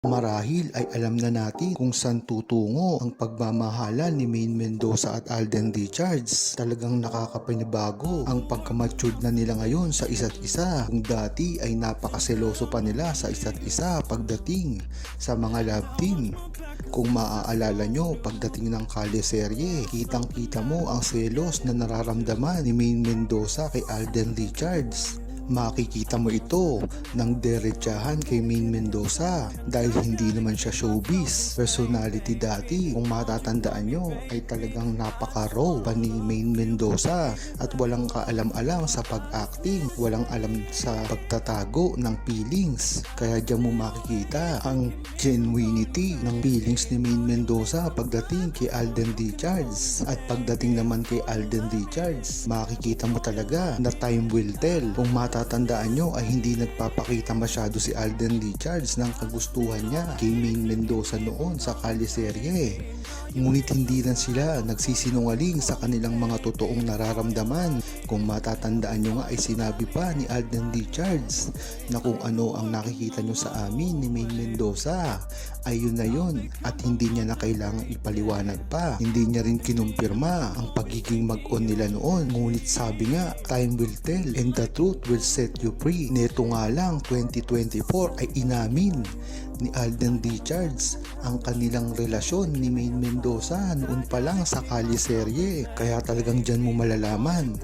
Marahil ay alam na natin kung saan tutungo ang pagmamahalan ni Main Mendoza at Alden Richards. Talagang nakakapanibago ang pagkamatured na nila ngayon sa isa't isa. Kung dati ay napakaseloso pa nila sa isa't isa pagdating sa mga love team. Kung maaalala nyo, pagdating ng Kale serye, kitang kita mo ang selos na nararamdaman ni Main Mendoza kay Alden Richards makikita mo ito ng derechahan kay Main Mendoza dahil hindi naman siya showbiz. Personality dati, kung matatandaan nyo, ay talagang napaka-raw pa ni Main Mendoza at walang kaalam-alam sa pag-acting, walang alam sa pagtatago ng feelings. Kaya dyan mo makikita ang genuinity ng feelings ni Main Mendoza pagdating kay Alden Richards. At pagdating naman kay Alden Richards, makikita mo talaga na time will tell kung mata matatandaan nyo ay hindi nagpapakita masyado si Alden Richards ng kagustuhan niya kay Main Mendoza noon sa Kali serye. Ngunit hindi rin sila nagsisinungaling sa kanilang mga totoong nararamdaman. Kung matatandaan nyo nga ay sinabi pa ni Alden Richards na kung ano ang nakikita nyo sa amin ni Main Mendoza ay yun na yun at hindi niya na kailangang ipaliwanag pa. Hindi niya rin kinumpirma ang pagiging mag-on nila noon. Ngunit sabi nga, time will tell and the truth will set you free. Neto nga lang 2024 ay inamin ni Alden Richards ang kanilang relasyon ni Main Mendoza noon pa lang sa Kali serye. Kaya talagang dyan mo malalaman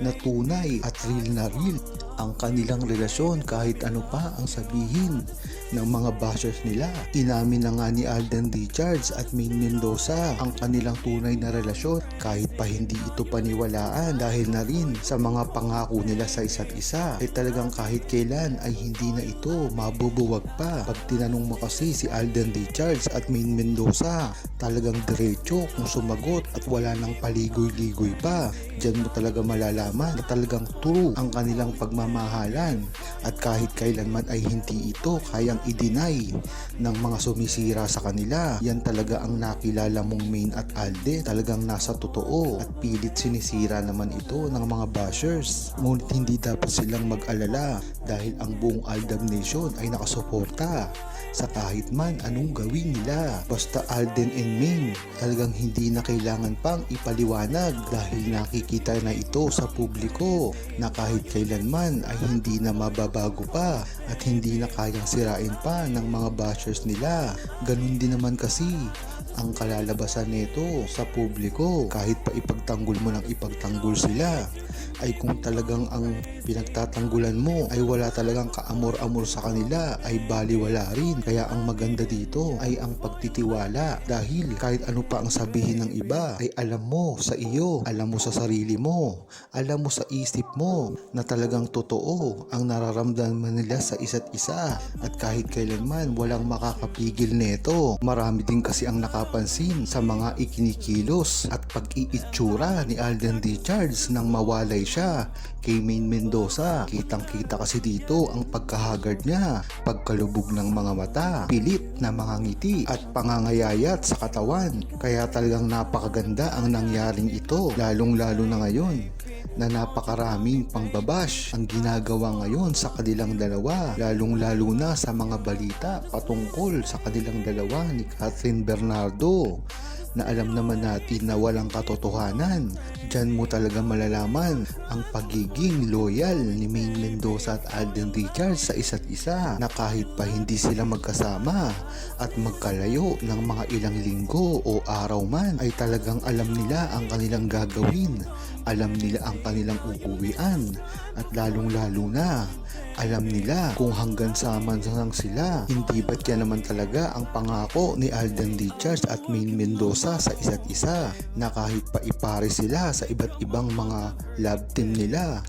na tunay at real na real ang kanilang relasyon kahit ano pa ang sabihin ng mga bashers nila. Inamin na nga ni Alden Richards at Main Mendoza ang kanilang tunay na relasyon kahit pa hindi ito paniwalaan dahil na rin sa mga pangako nila sa isa't isa ay talagang kahit kailan ay hindi na ito mabubuwag pa. Pag tinanong mo kasi si Alden Richards at Main Mendoza talagang diretso kung sumagot at wala nang paligoy-ligoy pa. Diyan mo talaga malalaman na talagang true ang kanilang pagmamahalan at kahit kailanman ay hindi ito kayang i-deny ng mga sumisira sa kanila. Yan talaga ang nakilala mong Main at Alde. Talagang nasa totoo at pilit sinisira naman ito ng mga bashers. Ngunit hindi dapat silang mag-alala dahil ang buong Aldam Nation ay nakasuporta sa kahit man anong gawin nila. Basta Alden and Main, talagang hindi na kailangan pang ipaliwanag dahil nakikita na ito sa publiko na kahit kailanman ay hindi na mababago pa at hindi na kayang sirain pa ng mga bashers nila. Ganun din naman kasi ang kalalabasan nito sa publiko kahit pa ipagtanggol mo ng ipagtanggol sila ay kung talagang ang pinagtatanggulan mo ay wala talagang kaamor-amor sa kanila ay baliwala rin. Kaya ang maganda dito ay ang pagtitiwala. Dahil kahit ano pa ang sabihin ng iba ay alam mo sa iyo alam mo sa sarili mo alam mo sa isip mo na talagang totoo ang nararamdaman nila sa isa't isa. At kahit kailanman walang makakapigil nito marami din kasi ang nakapansin sa mga ikinikilos at pag-iitsura ni Alden Richards nang mawalay siya kay Main Mendoza. Kitang kita kasi dito ang pagkahagard niya, pagkalubog ng mga mata, pilit na mga ngiti at pangangayayat sa katawan. Kaya talagang napakaganda ang nangyaring ito, lalong lalo na ngayon na napakaraming pangbabash ang ginagawa ngayon sa kanilang dalawa lalong lalo na sa mga balita patungkol sa kanilang dalawa ni Catherine Bernardo na alam naman natin na walang katotohanan. Diyan mo talaga malalaman ang pagiging loyal ni Main Mendoza at Alden Richards sa isa't isa na kahit pa hindi sila magkasama at magkalayo ng mga ilang linggo o araw man ay talagang alam nila ang kanilang gagawin. Alam nila ang kanilang uuwian at lalong lalo na alam nila kung hanggang sama lang sila. Hindi ba't yan naman talaga ang pangako ni Alden Richards at Main Mendoza sa isa't isa na kahit pa ipare sila sa iba't ibang mga love team nila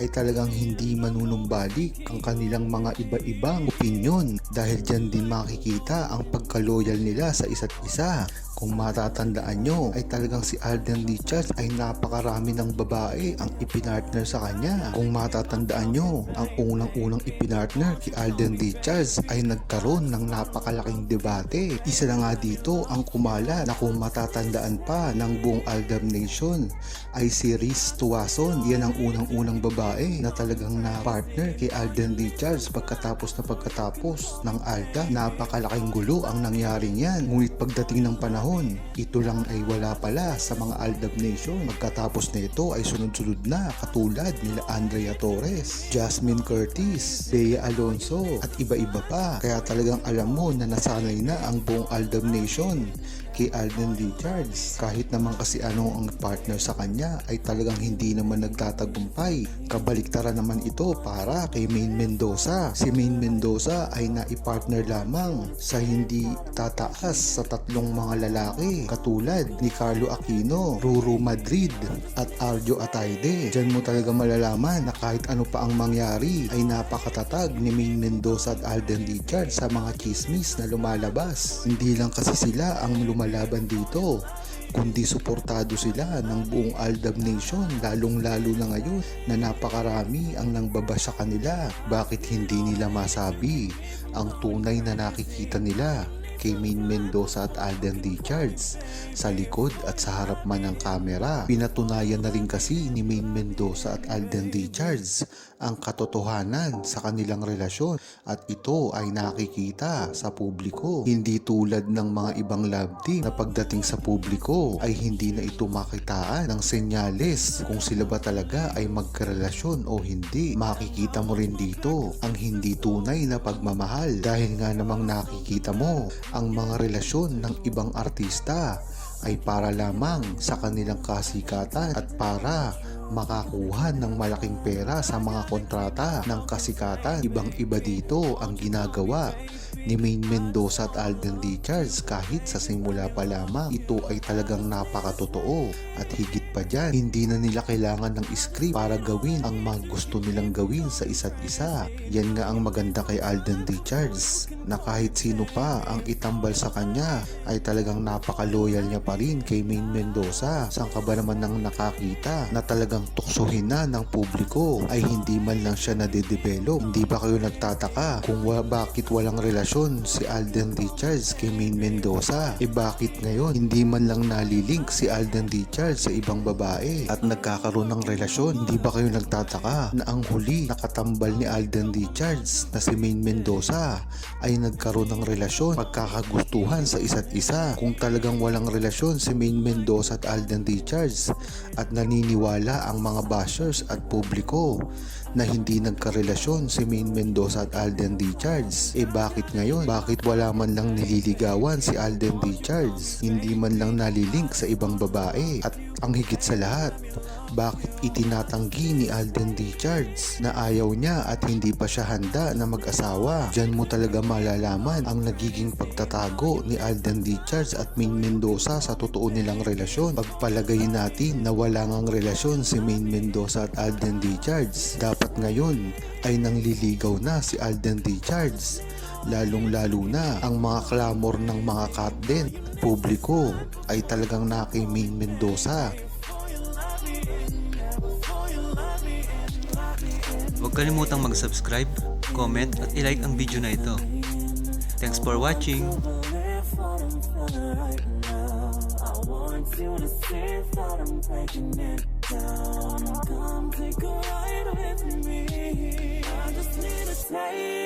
ay talagang hindi manunumbalik ang kanilang mga iba-ibang opinyon dahil dyan din makikita ang pagkaloyal nila sa isa't isa Kung matatandaan nyo ay talagang si Alden Richards ay napakarami ng babae ang ipinartner sa kanya. Kung matatandaan nyo, ang unang-unang ipinartner kay Alden Richards ay nagkaroon ng napakalaking debate. Isa na nga dito ang kumala na kung matatandaan pa ng buong Aldam Nation ay si Riz Tuason. Yan ang unang-unang babae na talagang na partner kay Alden Richards pagkatapos na pagkatapos ng Alda. Napakalaking gulo ang nangyari niyan. Ngunit pagdating ng panahon, ito lang ay wala pala sa mga Aldab Nation. Pagkatapos na ito ay sunod-sunod na katulad nila Andrea Torres, Jasmine Curtis, Bea Alonso at iba-iba pa. Kaya talagang alam mo na nasanay na ang buong Aldab Nation kay Alden Richards. Kahit naman kasi ano ang partner sa kanya ay talagang hindi naman nagtatagumpay. Kabaliktaran naman ito para kay Main Mendoza. Si Main Mendoza ay naipartner lamang sa hindi tataas sa tatlong mga lalaki katulad ni Carlo Aquino, Ruru Madrid at Arjo Ataide. Diyan mo talaga malalaman na kahit ano pa ang mangyari ay napakatatag ni Main Mendoza at Alden Richards sa mga chismis na lumalabas. Hindi lang kasi sila ang lumalaban dito kundi suportado sila ng buong Aldab Nation lalong lalo na ngayon na napakarami ang nangbaba sa kanila. Bakit hindi nila masabi ang tunay na nakikita nila kay Main Mendoza at Alden Richards sa likod at sa harap man ng kamera. Pinatunayan na rin kasi ni Main Mendoza at Alden Richards ang katotohanan sa kanilang relasyon at ito ay nakikita sa publiko. Hindi tulad ng mga ibang love team na pagdating sa publiko ay hindi na ito makitaan ng senyales kung sila ba talaga ay magkarelasyon o hindi. Makikita mo rin dito ang hindi tunay na pagmamahal dahil nga namang nakikita mo ang mga relasyon ng ibang artista ay para lamang sa kanilang kasikatan at para makakuha ng malaking pera sa mga kontrata ng kasikatan. Ibang iba dito ang ginagawa ni Main Mendoza at Alden Richards kahit sa simula pa lamang ito ay talagang napakatotoo. At higit pa dyan hindi na nila kailangan ng script para gawin ang mga gusto nilang gawin sa isa't isa. Yan nga ang maganda kay Alden Richards na kahit sino pa ang itambal sa kanya ay talagang napaka-loyal niya pa rin kay Main Mendoza. Saan ka ba naman nang nakakita na talagang tuksohin na ng publiko? Ay hindi man lang siya nade-develop hindi ba kayo nagtataka kung wa- bakit walang relasyon si Alden Richards kay Main Mendoza. E bakit ngayon? Hindi man lang nalilink si Alden Richards sa ibang babae at nagkakaroon ng relasyon. Hindi ba kayo nagtataka na ang huli nakatambal ni Alden Richards na si Main Mendoza ay nagkaroon ng relasyon pagkakagustuhan sa isa't isa? Kung talagang walang relasyon si Main Mendoza at Alden Richards at naniniwala ang mga bashers at publiko na hindi nagkarelasyon si Main Mendoza at Alden Richards. Eh bakit ngayon? Bakit wala man lang nililigawan si Alden Richards? Hindi man lang nalilink sa ibang babae? At ang higit sa lahat, bakit itinatanggi ni Alden Richards na ayaw niya at hindi pa siya handa na mag-asawa? Diyan mo talaga malalaman ang nagiging pagtatago ni Alden Richards at Main Mendoza sa totoo nilang relasyon. Pagpalagay natin na wala ngang relasyon si Main Mendoza at Alden Richards, dapat ngayon ay nangliligaw na si Alden Richards lalong-lalo na ang mga clamor ng mga katden publiko ay talagang na kay Main Mendoza Huwag kalimutang mag-subscribe, comment at ilike ang video na ito. Thanks for watching! you to see that I'm breaking it down. Come take a ride with me. I just need a taste.